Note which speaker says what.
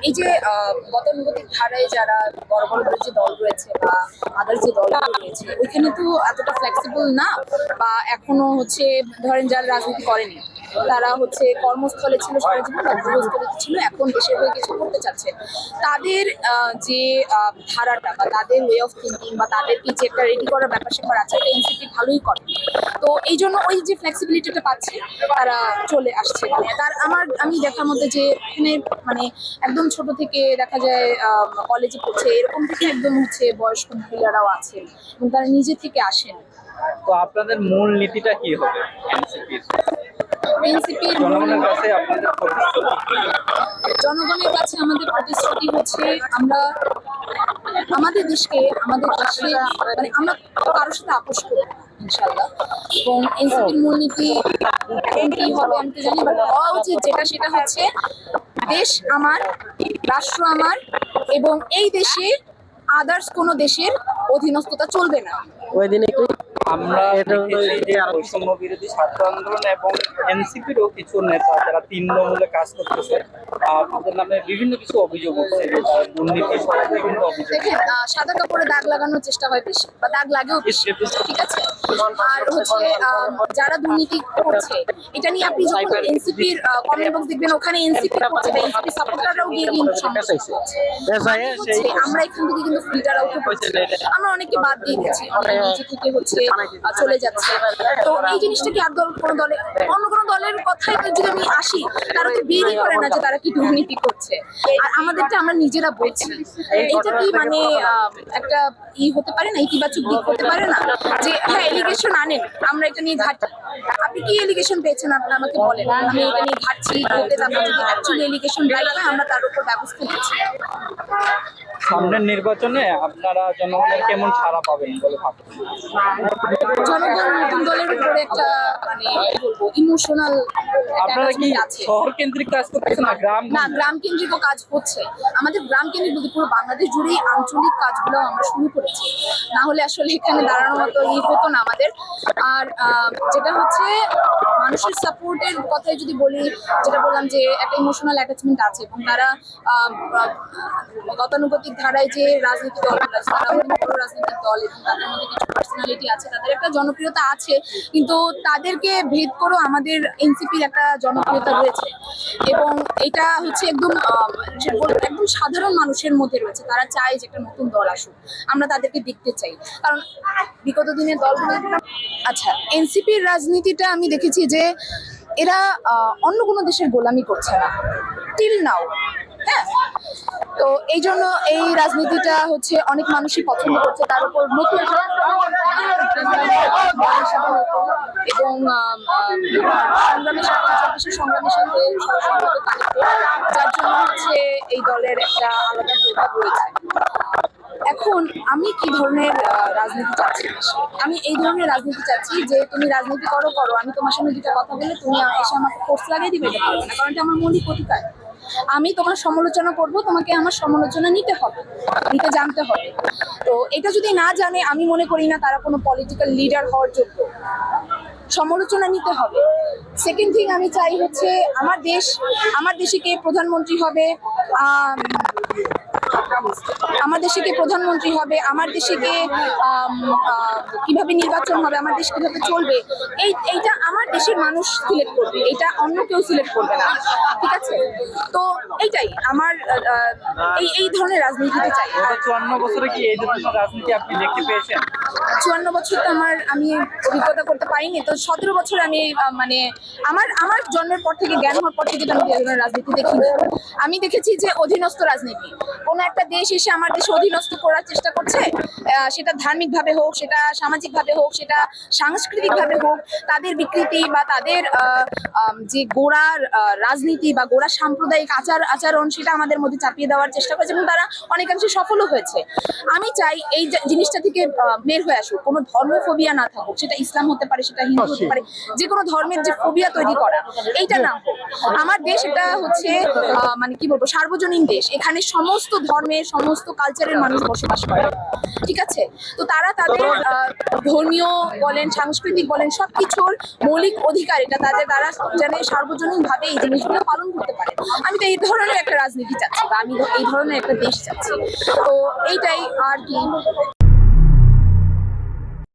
Speaker 1: এই যে গতানুগতিক ধারায় যারা বড় বড় যে দল রয়েছে বা আদার যে দল রয়েছে, ওইখানে তো এতটা ফ্লেক্সিবল না বা এখনও হচ্ছে, ধরেন যারা রাজনীতি করেনি তারা হচ্ছে কর্মস্থলে ছিল সরজীবন বা গৃহস্থলে ছিল, এখন দেশের হয়ে কিছু করতে চাচ্ছে। তাদের যে ধারাটা বা তাদের ওয়ে অফ থিঙ্কিং বা তাদেরকে যে একটা রেডি করার ব্যাপার স্যাপার আছে, এটা এনসিপি ভালোই করে। তো এই জন্য ওই যে ফ্লেক্সিবিলিটিটা পাচ্ছে, তারা চলে আসছে। মানে তার আমার, আমি দেখার মধ্যে যে এখানে মানে একদম ছোট থেকে দেখা যায় কলেজে পড়ছে, এরকম থেকে একদম হচ্ছে বয়স্ক মহিলারাও আছেন এবং তারা নিজে থেকে আসেন।
Speaker 2: তো আপনাদের মূল নীতিটা কি হবে? এনসিপির জনগণের কাছে আপনাদের প্রতিশ্রুতি। কি?
Speaker 1: জনগণের কাছে আমাদের প্রতিশ্রুতি হচ্ছে আমরা আমাদের দেশকে আমাদের দেশে মানে আমরা কারোর সাথে আপোষ করব ইনশাল্লাহ এবং এনসিপির মূলনীতি এখন কি হবে আমি তো জানি বাট হওয়া উচিত যেটা সেটা হচ্ছে দেশ আমার রাষ্ট্র আমার এবং এই দেশে আদার্স কোনো দেশের অধীনস্থতা চলবে না।
Speaker 3: ওই দিনে একটু
Speaker 2: আমরা দেখেছি যে বৈষম্য বিরোধী ছাত্র আন্দোলন এবং এনসিপিরও কিছু নেতা যারা তিন মূলে কাজ করতেছে আহ, তাদের নামে বিভিন্ন কিছু অভিযোগ উঠছে যে তারা দুর্নীতি সহ বিভিন্ন অভিযোগ
Speaker 1: দেখেন সাদা কাপড়ে দাগ লাগানোর চেষ্টা হয় বেশি বা দাগ লাগেও বেশি ঠিক আছে? আর হচ্ছে আহ, যারা দুর্নীতি করছে এটা নিয়ে আপনি যখন এনসিপির কমেন্ট বক্স দেখবেন ওখানে এনসিপি করছে বা এনসিপি সাপোর্টাররাও গিয়ে কিন্তু হচ্ছে আমরা এখান থেকে কিন্তু ফিল্টার আউট করছি। আমরা অনেকে বাদ দিয়ে দিচ্ছি অনেকে নিচে থেকে হচ্ছে চলে যাচ্ছে। তো এই জিনিসটা কি আর দল কোনো দলে অন্য কোনো দলের কথাই যদি আমি আসি, তারা তো বিয়েই করে না যে তারা কি দুর্নীতি করছে। আর আমাদেরটা আমরা নিজেরা বলছি। এইটা কি মানে একটা ই হতে পারে না, ইতিবাচক দিক হতে পারে না? যে হ্যাঁ এলিগেশন আনেন, আমরা এটা নিয়ে ঘাটছি আপনি কি এলিগেশন পেয়েছেন? আপনি আমাকে বলেন। আমি এটা নিয়ে ঘাটছি ঘটে তারপর যদি অ্যাকচুয়ালি এলিগেশন রাইট হয়, আমরা তার উপর ব্যবস্থা নিচ্ছি।
Speaker 2: সামনের নির্বাচনে আপনারা জনগণের কেমন সাড়া পাবেন বলে ভাবছেন?
Speaker 1: জনগণ নতুন দলের উপরে একটা মানে ইমোশনাল
Speaker 2: আপনারা কি
Speaker 1: আছে।
Speaker 2: শহর কেন্দ্রিক কাজ করতেছেন না গ্রাম?
Speaker 1: না গ্রাম কাজ হচ্ছে। আমাদের গ্রাম কেন্দ্রিক বলতে পুরো বাংলাদেশ জুড়েই আঞ্চলিক কাজগুলো আমরা শুরু করেছি। না হলে আসলে এখানে দাঁড়ানোর মতো ই হতো না আমাদের। আর যেটা হচ্ছে মানুষের সাপোর্টের কথাই যদি বলি, যেটা বললাম যে একটা ইমোশনাল অ্যাটাচমেন্ট আছে এবং তারা গতানুগতিক ধারায় যে রাজনীতি দল আছে তারা রাজনৈতিক দল এবং তাদের মধ্যে কিছু পার্সোনালিটি আছে, তাদের একটা জনপ্রিয়তা আছে, কিন্তু তাদেরকে ভেদ করেও আমাদের এনসিপির একটা জনপ্রিয়তা রয়েছে। এবং এটা হচ্ছে একদম একদম সাধারণ মানুষের মধ্যে রয়েছে, তারা চায় যে একটা নতুন দল আসুক, আমরা তাদেরকে দেখতে চাই। কারণ বিগত দিনের দলগুলো আচ্ছা এনসিপির রাজনীতিটা আমি দেখেছি যে এরা অন্য কোনো দেশের গোলামি করছে না। টিল নাও হ্যাঁ? তো এই জন্য এই রাজনীতিটা হচ্ছে অনেক মানুষই পছন্দ করছে। তার উপর নতুন এবং সংগ্রামের সাথে যার জন্য হচ্ছে এই দলের একটা আলাদা প্রভাব রয়েছে। এখন আমি কি ধরনের রাজনীতি চাচ্ছি? আমি এই ধরনের রাজনীতি চাচ্ছি যে তুমি রাজনীতি করো করো। আমি তোমার সঙ্গে দুটো কথা বলে তুমি এসে আমাকে ফোর্স লাগিয়ে দিবে, এটা না, কারণ এটা আমার মৌলিক অধিকার। আমি তোমার সমালোচনা করব, তোমাকে আমার সমালোচনা নিতে হবে, নিতে জানতে হবে। তো এটা যদি না জানে, আমি মনে করি না তারা কোনো পলিটিক্যাল লিডার হওয়ার যোগ্য। সমালোচনা নিতে হবে। সেকেন্ড থিং আমি চাই হচ্ছে, আমার দেশ, আমার দেশে কে প্রধানমন্ত্রী হবে আমার দেশে কে প্রধানমন্ত্রী হবে? আমার দেশে কে কীভাবে নির্বাচন হবে? আমার দেশ কীভাবে চলবে? এই, এইটা আমার দেশের মানুষ সিলেক্ট করবে এটা অন্য কেউ সিলেক্ট করবে না ঠিক আছে? তো এইটাই আমার এই এই ধরনের রাজনীতিতে চাই।
Speaker 2: চুয়ান্ন বছরে কি এই ধরনের রাজনীতি আপনি দেখতে পেয়েছেন?
Speaker 1: চুয়ান্ন বছর তো আমার আমি অভিজ্ঞতা করতে পারিনি তো সতেরো বছর আমি মানে আমার আমার জন্মের পর থেকে জ্ঞান হওয়ার পর থেকে তো আমি রাজনীতি দেখিনি। আমি দেখেছি যে অধীনস্থ রাজনীতি কোনো একটা দেশ এসে আমার দেশে অধীনস্থ করার চেষ্টা করছে সেটা ধার্মিকভাবে হোক, সেটা সামাজিকভাবে হোক, সেটা সাংস্কৃতিকভাবে হোক, তাদের বিকৃতি বা তাদের যে গোড়ার রাজনীতি বা গোড়া সাম্প্রদায়িক আচার, আচরণ সেটা আমাদের মধ্যে চাপিয়ে দেওয়ার চেষ্টা করেছে এবং তারা অনেকাংশে সফলও হয়েছে। আমি চাই এই জিনিসটা থেকে বের হয়ে আসুক। কোনো ধর্মফোবিয়া না থাকুক। সেটা ইসলাম হতে পারে, সেটা হিন্দু হতে পারে যে কোনো ধর্মের যে ফোবিয়া তৈরি করা, এইটা না আমার দেশ এটা হচ্ছে মানে কি বলব, সার্বজনীন দেশ। এখানে সমস্ত ধর্মের সমস্ত কালচারের মানুষ বসবাস করে। ঠিক আছে? তো তারা তাদের ধর্মীয় বলেন সাংস্কৃতিক বলেন সবকিছুর মৌলিক অধিকার এটা তাদের তারা যেন সার্বজনীনভাবে এই জিনিসগুলো পালন করতে পারে। আমি তো এই ধরনের একটা রাজনীতি চাচ্ছি বা আমি এই ধরনের একটা দেশ চাচ্ছি। তো এইটাই আর কি।